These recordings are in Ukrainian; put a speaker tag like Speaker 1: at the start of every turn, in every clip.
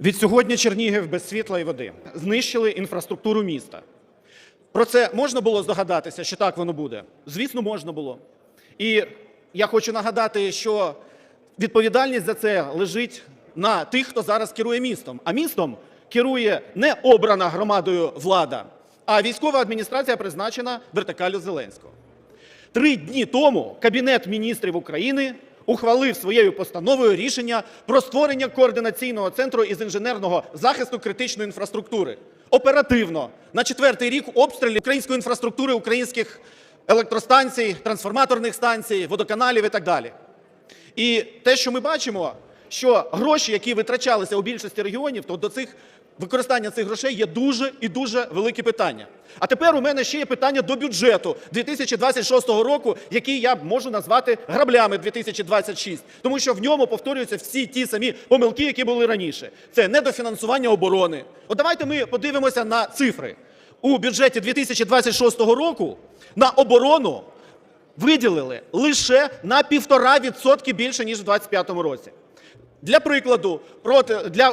Speaker 1: Від сьогодні Чернігів без світла і води. Знищили інфраструктуру міста. Про це можна було здогадатися, що так воно буде? Звісно, можна було. І я хочу нагадати, що відповідальність за це лежить на тих, хто зараз керує містом. А містом керує не обрана громадою влада, а військова адміністрація призначена вертикалю Зеленського. Три дні тому Кабінет міністрів України ухвалив своєю постановою рішення про створення координаційного центру із інженерного захисту критичної інфраструктури. Оперативно на четвертий рік обстрілів української інфраструктури, українських електростанцій, трансформаторних станцій, водоканалів і так далі. І те, що ми бачимо, що гроші, які витрачалися у більшості регіонів, то до цих використання цих грошей є дуже і дуже великі питання. А тепер у мене ще є питання до бюджету 2026 року, який я можу назвати граблями 2026, тому що в ньому повторюються всі ті самі помилки, які були раніше. Це недофінансування оборони. От давайте ми подивимося на цифри. У бюджеті 2026 року на оборону виділили лише на 1,5% більше, ніж у 2025 році. Для прикладу, для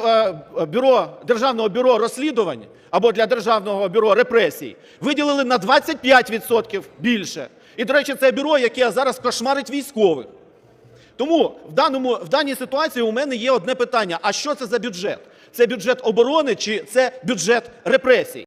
Speaker 1: е, бюро, Державного бюро розслідувань або для Державного бюро репресій виділили на 25% більше. І, до речі, це бюро, яке зараз кошмарить військових. Тому в, даному, в даній ситуації у мене є одне питання: а що це за бюджет? Це бюджет оборони чи це бюджет репресій?